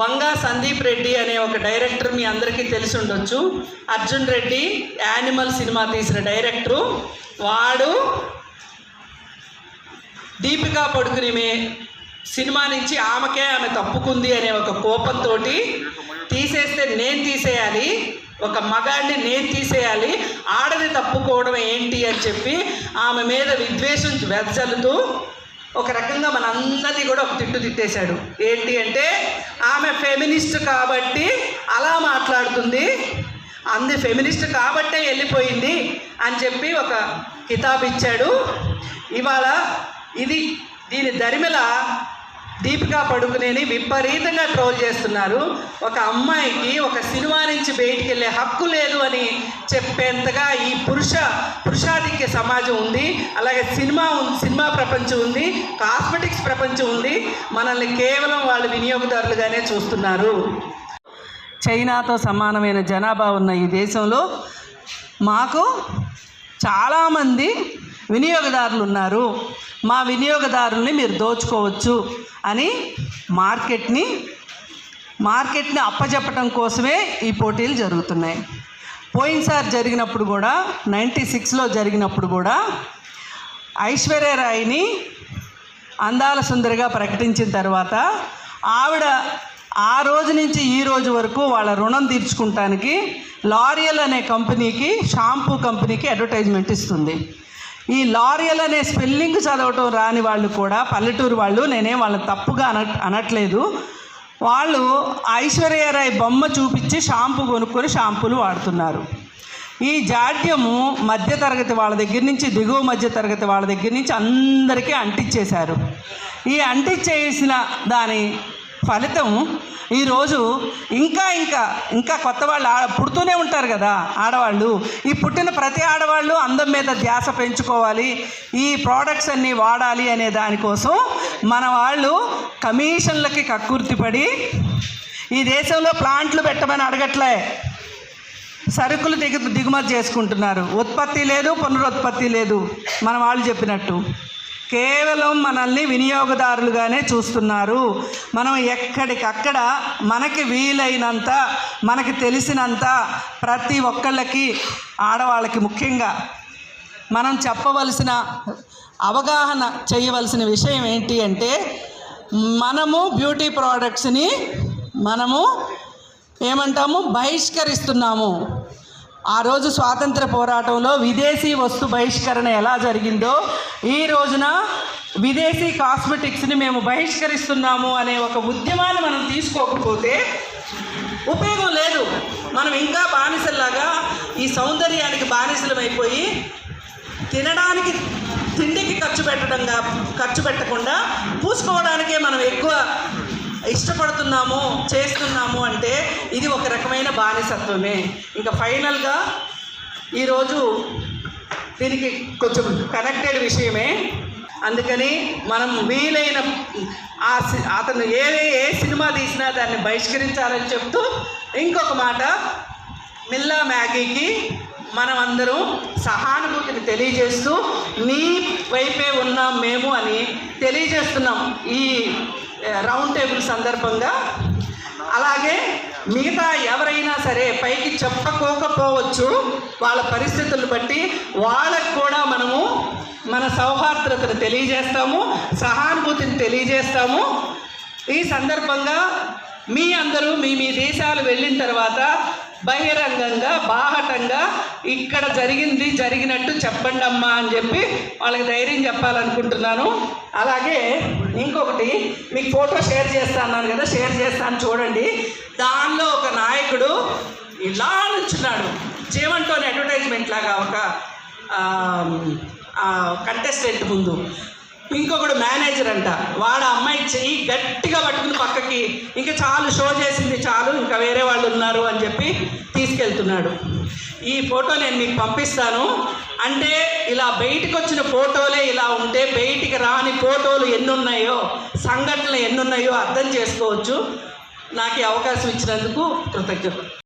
వంగా సందీప్ రెడ్డి అనే ఒక డైరెక్టర్ మీ అందరికీ తెలిసి ఉండొచ్చు. అర్జున్ రెడ్డి యానిమల్ సినిమా తీసిన డైరెక్టరు. వాడు దీపికా పడుకుని మే సినిమా నుంచి ఆమెకే ఆమె తప్పుకుంది అనే ఒక కోపంతో తీసేస్తే నేను తీసేయాలి ఒక మగాడిని నేను తీసేయాలి ఆడది తప్పుకోవడం ఏంటి అని చెప్పి ఆమె మీద విద్వేషం వెదజల్లుతూ ఒక రకంగా మనందరినీ కూడా ఒక తిట్టు తిట్టేశాడు. ఏంటి అంటే ఆమె ఫెమినిస్ట్ కాబట్టి అలా మాట్లాడుతుంది. అంది ఫెమినిస్ట్ కాబట్టే వెళ్ళిపోయింది అని చెప్పి ఒక కితాబ్ ఇచ్చాడు ఇవాళ ఇది దీని దరిమిల దీపికా పడుకునేని విపరీతంగా ట్రోల్ చేస్తున్నారు. ఒక అమ్మాయికి ఒక సినిమా నుంచి బయటికి వెళ్ళే హక్కు లేదు అని చెప్పేంతగా ఈ పురుష పురుషాధిక్య సమాజం ఉంది. అలాగే సినిమా సినిమా ప్రపంచం ఉంది. కాస్మెటిక్స్ ప్రపంచం ఉంది. మనల్ని కేవలం వాళ్ళు వినియోగదారులుగానే చూస్తున్నారు. చైనాతో సమానమైన జనాభా ఉన్న ఈ దేశంలో మాకు చాలామంది వినియోగదారులు ఉన్నారు మా వినియోగదారుల్ని మీరు దోచుకోవచ్చు. అని మార్కెట్ని మార్కెట్ని అప్పచెప్పటం కోసమే ఈ పోటీలు జరుగుతున్నాయి. పోయినసారి జరిగినప్పుడు కూడా నైంటీ సిక్స్లో జరిగినప్పుడు కూడా ఐశ్వర్యరాయిని అందాల సుందరిగా ప్రకటించిన తర్వాత ఆవిడ ఆ రోజు నుంచి ఈ రోజు వరకు వాళ్ళ రుణం తీర్చుకుంటానికి లారియల్ అనే కంపెనీకి షాంపూ కంపెనీకి అడ్వర్టైజ్మెంట్ ఇస్తుంది. ఈ లారియల్ అనే స్పెల్లింగ్ చదవటం రాని వాళ్ళు కూడా పల్లెటూరు వాళ్ళు నేనేం వాళ్ళని తప్పుగా అన అనట్లేదు. వాళ్ళు ఐశ్వర్యరాయ్ బొమ్మ చూపించి షాంపూ కొనుక్కొని షాంపూలు వాడుతున్నారు. ఈ జాడ్యము మధ్యతరగతి వాళ్ళ దగ్గర నుంచి దిగువ మధ్యతరగతి వాళ్ళ దగ్గర నుంచి అందరికీ అంటించేశారు. ఈ అంటించేసిన దాని ఫలితం ఈరోజు ఇంకా ఇంకా ఇంకా కొత్త వాళ్ళు పుడుతూనే ఉంటారు కదా ఆడవాళ్ళు. ఈ పుట్టిన ప్రతి ఆడవాళ్ళు అందం మీద ధ్యాస పెంచుకోవాలి. ఈ ప్రోడక్ట్స్ అన్నీ వాడాలి అనే దానికోసం మన వాళ్ళు కమిషన్లకి కక్కుర్తిపడి ఈ దేశంలో ప్లాంట్లు పెట్టమని అడగట్లే. సరుకులు దిగు దిగుమతి చేసుకుంటున్నారు. ఉత్పత్తి లేదు పునరుత్పత్తి లేదు. మన వాళ్ళు చెప్పినట్టు. కేవలం మనల్ని వినియోగదారులుగానే చూస్తున్నారు. మనం ఎక్కడికక్కడ మనకి వీలైనంత మనకి తెలిసినంత ప్రతి ఒక్కళ్ళకి ఆడవాళ్ళకి ముఖ్యంగా మనం చెప్పవలసిన అవగాహన చేయవలసిన విషయం ఏంటి అంటే మనము బ్యూటీ ప్రోడక్ట్స్ని మనము ఏమంటాము? బహిష్కరిస్తున్నాము. ఆ రోజు స్వాతంత్ర పోరాటంలో విదేశీ వస్తు బహిష్కరణ ఎలా జరిగిందో ఈ రోజున విదేశీ కాస్మెటిక్స్ని మేము బహిష్కరిస్తున్నాము అనే ఒక ఉద్యమాన్ని మనం తీసుకోకపోతే ఉపయోగం లేదు. మనం ఇంకా బానిసల్లాగా ఈ సౌందర్యానికి బానిసలమైపోయి తినడానికి తిండికి ఖర్చు పెట్టడంగా ఖర్చు పెట్టకుండా పూసుకోవడానికే మనం ఎక్కువ ఇష్టపడుతున్నాము చేస్తున్నాము అంటే ఇది ఒక రకమైన బానిసత్వమే. ఇంకా ఫైనల్గా ఈరోజు దీనికి కొంచెం కనెక్టెడ్ విషయమే. అందుకని మనం వీలైన ఆ సి- అతను ఏ ఏ సినిమా తీసినా దాన్ని బహిష్కరించాలని చెప్తూ ఇంకొక మాట. మిల్లా మ్యాగీకి మనం అందరం సహానుభూతిని తెలియజేస్తూ నీ వైపే ఉన్నాం మేము అని తెలియజేస్తున్నాం. ఈ రౌండ్ టేబుల్ సందర్భంగా. అలాగే మిగతా ఎవరైనా సరే పైకి చెప్పకోకపోవచ్చు. వాళ్ళ పరిస్థితులను బట్టి వాళ్ళకు కూడా మనము మన సౌహార్ద్రతను తెలియజేస్తాము సహానుభూతిని తెలియజేస్తాము. ఈ సందర్భంగా మీ అందరూ మీ మీ దేశాలు వెళ్ళిన తర్వాత బహిరంగంగా బాహటంగా ఇక్కడ జరిగింది జరిగినట్టు చెప్పండి అమ్మా అని చెప్పి వాళ్ళకి ధైర్యం చెప్పాలనుకుంటున్నాను. అలాగే ఇంకొకటి మీకు ఫోటో షేర్ చేస్తాను కదా షేర్ చేస్తాను చూడండి. దానిలో ఒక నాయకుడు ఇలా నుంచున్నాడు జీవంతోని అడ్వర్టైజ్మెంట్ లాగా ఒక కంటెస్టెంట్ ముందు. ఇంకొకడు మేనేజర్ అంట. వాడు ఆ అమ్మాయి చెయ్యి గట్టిగా పట్టుకుని పక్కకి ఇంకా చాలు షో చేసింది చాలు ఇంకా వేరే వాళ్ళు ఉన్నారు అని చెప్పి తీసుకెళ్తున్నాడు. ఈ ఫోటో నేను మీకు పంపిస్తాను. అంటే ఇలా బయటకు వచ్చిన ఫోటోలు ఉంటే బయటికి రాని ఫోటోలు ఎన్ని ఉన్నాయో సంఘటనలు ఎన్ని ఉన్నాయో అర్థం చేసుకోవచ్చు. నాకు అవకాశం ఇచ్చినందుకు కృతజ్ఞత